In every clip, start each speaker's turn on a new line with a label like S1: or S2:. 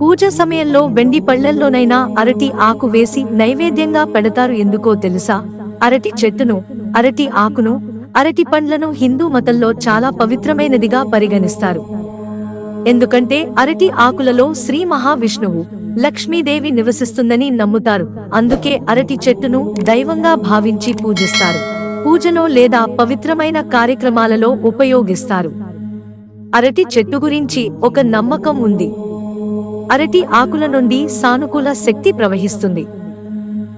S1: పూజ సమయంలో వెండి పళ్ళల్లోనైనా అరటి ఆకు వేసి నైవేద్యంగా పెడతారు ఎందుకో తెలుసా? అరటి చెట్టును అరటి ఆకును అరటి పండ్లను హిందూ మతంలో చాలా పవిత్రమైనదిగా పరిగణిస్తారు. ఎందుకంటే అరటి ఆకులలో శ్రీ మహావిష్ణువు లక్ష్మీదేవి నివసిస్తుందని నమ్ముతారు. అందుకే అరటి చెట్టును దైవంగా భావించి పూజిస్తారు. పూజలో లేదా పవిత్రమైన కార్యక్రమాలలో ఉపయోగిస్తారు. అరటి చెట్టు గురించి ఒక నమ్మకం ఉంది. అరటి ఆకుల నుండి సానుకూల శక్తి ప్రవహిస్తుంది.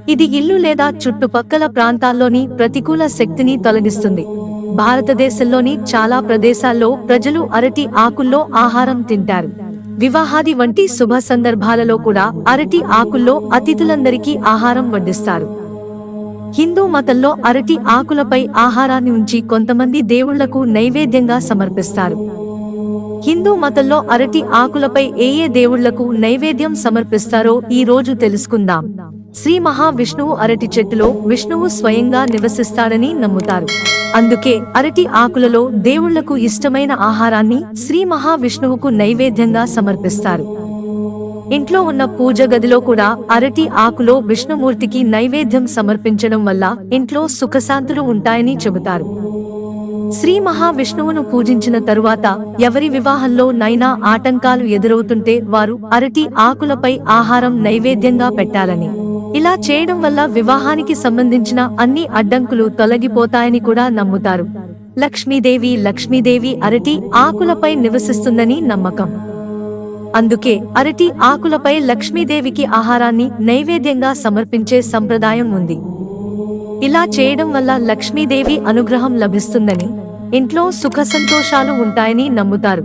S1: ఇది ఇల్లు లేదా చుట్టుపక్కల ప్రాంతాల్లోని ప్రతికూల శక్తిని తొలగిస్తుంది. భారతదేశంలోని చాలా ప్రదేశాల్లో ప్రజలు అరటి ఆకుల్లో ఆహారం తింటారు. వివాహాది వంటి శుభ సందర్భాలలో కూడా అరటి ఆకుల్లో అతిథులందరికీ ఆహారం వడ్డిస్తారు. హిందూ మతంలో అరటి ఆకులపై ఆహారాన్ని ఉంచి కొంతమంది దేవుళ్ళకు నైవేద్యంగా సమర్పిస్తారు. హిందూ మతంలో అరటి ఆకులపై ఏ ఏ దేవుళ్ళకు నైవేద్యం సమర్పిస్తారో ఈ రోజు తెలుసుకుందాం. శ్రీ మహావిష్ణువు అరటి చెట్టులో విష్ణువు స్వయంగా నివసిస్తాడని నమ్ముతారు. అందుకే అరటి ఆకులలో దేవుళ్ళకు ఇష్టమైన ఆహారాన్ని శ్రీ మహావిష్ణువుకు నైవేద్యంగా సమర్పిస్తారు. ఇంట్లో ఉన్న పూజ గదిలో కూడా అరటి ఆకులో విష్ణుమూర్తికి నైవేద్యం సమర్పించడం వల్ల ఇంట్లో సుఖశాంతులు ఉంటాయని చెబుతారు. శ్రీ మహావిష్ణువును పూజించిన తరువాత ఎవరి వివాహంలో నైనా ఆటంకాలు ఎదురవుతుంటే వారు అరటి ఆకులపై ఆహారం నైవేద్యంగా పెట్టాలని. ఇలా చేయడం వల్ల వివాహానికి సంబంధించిన అన్ని అడ్డంకులు తొలగిపోతాయని కూడా నమ్ముతారు. లక్ష్మీదేవి లక్ష్మీదేవి అరటి ఆకులపై నివసిస్తుందని నమ్మకం. అందుకే అరటి ఆకులపై లక్ష్మీదేవికి ఆహారాన్ని నైవేద్యంగా సమర్పించే సంప్రదాయం ఉంది. ఇలా చేయడం వల్ల లక్ష్మీదేవి అనుగ్రహం లభిస్తుందని ఇంట్లో సుఖ సంతోషాలు ఉంటాయని నమ్ముతారు.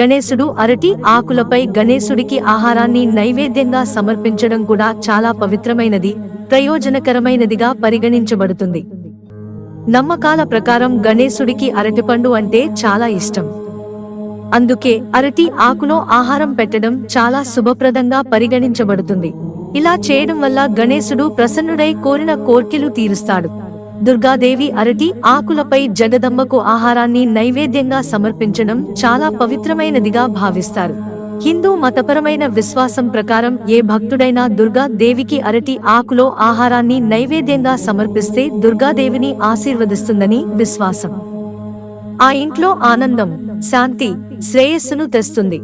S1: గణేశుడు అరటి ఆకులపై గణేశుడికి ఆహారాన్ని నైవేద్యంగా సమర్పించడం కూడా చాలా పవిత్రమైనది ప్రయోజనకరమైనదిగా పరిగణించబడుతుంది. నమ్మకాల ప్రకారం గణేశుడికి అరటిపండు అంటే చాలా ఇష్టం. అందుకే అరటి ఆకులో ఆహారం పెట్టడం చాలా శుభప్రదంగా పరిగణించబడుతుంది. ఇలా చేయడం వల్ల గణేశుడు ప్రసన్నుడై కోరిన కోర్కెలు తీరుస్తాడు. దుర్గాదేవి అరటి ఆకులపై జగదమ్మకు ఆహారాన్ని నైవేద్యంగా సమర్పించడం చాలా పవిత్రమైనదిగా భావిస్తారు. హిందూ మతపరమైన విశ్వాసం ప్రకారం ఏ భక్తుడైనా దుర్గా దేవికి అరటి ఆకులో ఆహారాన్ని నైవేద్యంగా సమర్పిస్తే దుర్గాదేవిని ఆశీర్వదిస్తుందని విశ్వాసం. ఆ ఇంట్లో ఆనందం శాంతి శ్రేయస్సును తెస్తుంది.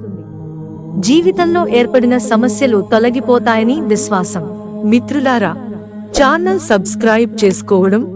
S1: జీవితంలో ఏర్పడిన సమస్యలు తొలగిపోతాయని విశ్వాసం. మిత్రులారా ఛానల్ సబ్స్క్రైబ్ చేసుకోవడం